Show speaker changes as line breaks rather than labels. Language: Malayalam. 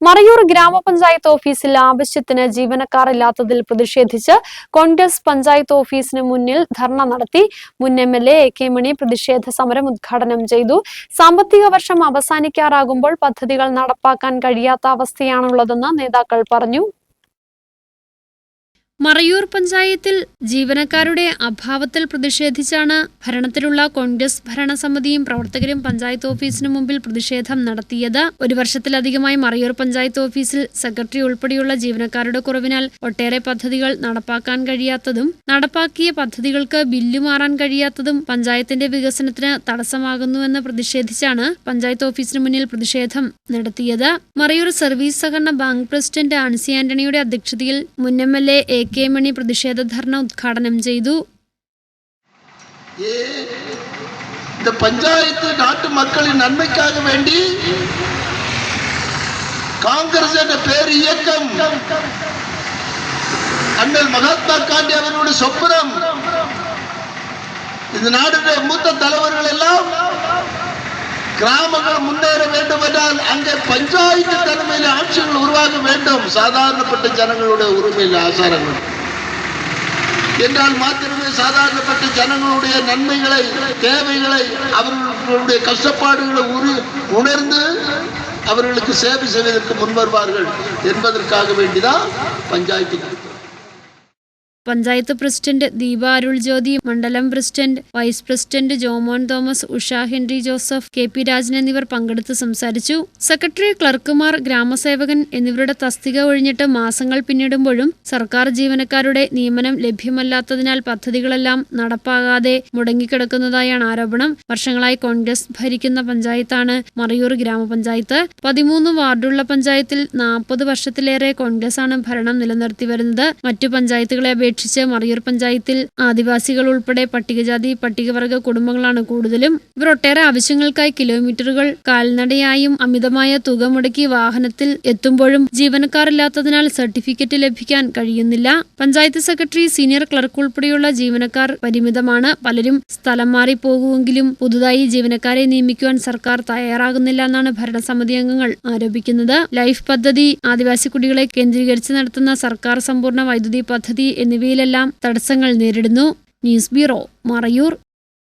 മറയൂർ ഗ്രാമപഞ്ചായത്ത് ഓഫീസിൽ ആവശ്യത്തിന് ജീവനക്കാർ ഇല്ലാത്തതിൽ പ്രതിഷേധിച്ച് കോൺഗ്രസ് പഞ്ചായത്ത് ഓഫീസിന് മുന്നിൽ ധർണ നടത്തി മുൻ M L A K Mani പ്രതിഷേധ സമരം ഉദ്ഘാടനം ചെയ്തു. സാമ്പത്തിക വർഷം അവസാനിക്കാറാകുമ്പോൾ പദ്ധതികൾ നടപ്പാക്കാൻ കഴിയാത്ത അവസ്ഥയാണുള്ളതെന്ന് നേതാക്കൾ പറഞ്ഞു. മറയൂർ പഞ്ചായത്തിൽ ജീവനക്കാരുടെ അഭാവത്തിൽ പ്രതിഷേധിച്ചാണ് ഭരണത്തിലുള്ള കോൺഗ്രസ് ഭരണസമിതിയും പ്രവർത്തകരും പഞ്ചായത്ത് ഓഫീസിന് മുമ്പിൽ പ്രതിഷേധം നടത്തിയത്. ഒരു വർഷത്തിലധികമായി മറയൂർ പഞ്ചായത്ത് ഓഫീസിൽ സെക്രട്ടറി ഉൾപ്പെടെയുള്ള ജീവനക്കാരുടെ കുറവിനാൽ ഒട്ടേറെ പദ്ധതികൾ നടപ്പാക്കാൻ കഴിയാത്തതും നടപ്പാക്കിയ പദ്ധതികൾക്ക് ബില്ല് മാറാൻ കഴിയാത്തതും പഞ്ചായത്തിന്റെ വികസനത്തിന് തടസ്സമാകുന്നുവെന്ന് പ്രതിഷേധിച്ചാണ് പഞ്ചായത്ത് ഓഫീസിന് മുന്നിൽ പ്രതിഷേധം നടത്തിയത്. മറയൂർ സർവീസ് സഹകരണ ബാങ്ക് പ്രസിഡന്റ് ആൻസി ആന്റണിയുടെ അധ്യക്ഷതയിൽ മുൻ M L A K Mani പ്രതിഷേധ ധർണ ഉദ്ഘാടനം ചെയ്തു
ஏ, இந்த பஞ்சாயத்து நாட்டு மக்களின் நன்மைக்காக வேண்டி காங்கிரஸ் என்ற பேர் இயக்கம் அண்ணல் மகாத்மா காந்தி அவர்களுடைய சொப்பனம் இந்த நாடுடைய மூத்த தலைவர்கள் எல்லாம் கிராமங்கள் முன்னேற வேண்டும் என்றால் அங்கே பஞ்சாயத்து தலைமையில் ஆட்சிகள் உருவாக வேண்டும் சாதாரணப்பட்ட ஜனங்களுடைய உரிமையில் ஆசாரங்கள் என்றால் மாத்திரமே சாதாரணப்பட்ட ஜனங்களுடைய நன்மைகளை தேவைகளை அவர்களுடைய கஷ்டப்பாடுகளை உரு உணர்ந்து அவர்களுக்கு சேவை செய்வதற்கு முன்வருவார்கள் என்பதற்காக வேண்டிதான் பஞ்சாயத்து.
പഞ്ചായത്ത് പ്രസിഡന്റ് ദീപ അരുൾ ജ്യോതി മണ്ഡലം president vice president Jomon Thomas Usha Henry Joseph K P Rajan എന്നിവർ പങ്കെടുത്ത് സംസാരിച്ചു. സെക്രട്ടറി ക്ലർക്കുമാർ ഗ്രാമസേവകൻ എന്നിവരുടെ തസ്തിക ഒഴിഞ്ഞിട്ട് മാസങ്ങൾ പിന്നിടുമ്പോഴും സർക്കാർ ജീവനക്കാരുടെ നിയമനം ലഭ്യമല്ലാത്തതിനാൽ പദ്ധതികളെല്ലാം നടപ്പാകാതെ മുടങ്ങിക്കിടക്കുന്നതായാണ് ആരോപണം. വർഷങ്ങളായി കോൺഗ്രസ് ഭരിക്കുന്ന പഞ്ചായത്താണ് മറയൂർ ഗ്രാമപഞ്ചായത്ത്. പതിമൂന്ന് വാർഡുള്ള പഞ്ചായത്തിൽ നാൽപ്പത് വർഷത്തിലേറെ കോൺഗ്രസാണ് ഭരണം നിലനിർത്തി വരുന്നത് മറ്റു പഞ്ചായത്തുകളെ അപേക്ഷിച്ച് മറയൂർ പഞ്ചായത്തിൽ ആദിവാസികൾ ഉൾപ്പെടെ പട്ടികജാതി പട്ടികവർഗ കുടുംബങ്ങളാണ് കൂടുതലും. ഇവർ ഒട്ടേറെ ആവശ്യങ്ങൾക്കായി കിലോമീറ്ററുകൾ കാൽനടയായും അമിതമായ തുക മുടക്കി വാഹനത്തിൽ എത്തുമ്പോഴും ജീവനക്കാരില്ലാത്തതിനാൽ സർട്ടിഫിക്കറ്റ് ലഭിക്കാൻ കഴിയുന്നില്ല. പഞ്ചായത്ത് സെക്രട്ടറി സീനിയർ ക്ലർക്ക് ഉൾപ്പെടെയുള്ള ജീവനക്കാർ പരിമിതമാണ്. പലരും സ്ഥലം മാറി പോകുമെങ്കിലും പുതുതായി ജീവനക്കാരെ നിയമിക്കുവാൻ സർക്കാർ തയ്യാറാകുന്നില്ല എന്നാണ് ഭരണസമിതി അംഗങ്ങൾ ആരോപിക്കുന്നത്. ലൈഫ് പദ്ധതി ആദിവാസി കുടികളെ കേന്ദ്രീകരിച്ച് നടത്തുന്ന സർക്കാർ സമ്പൂർണ വൈദ്യുതി പദ്ധതി എന്നിവയിലെല്ലാം തടസ്സങ്ങൾ നേരിടുന്നു. News bureau Marayoor.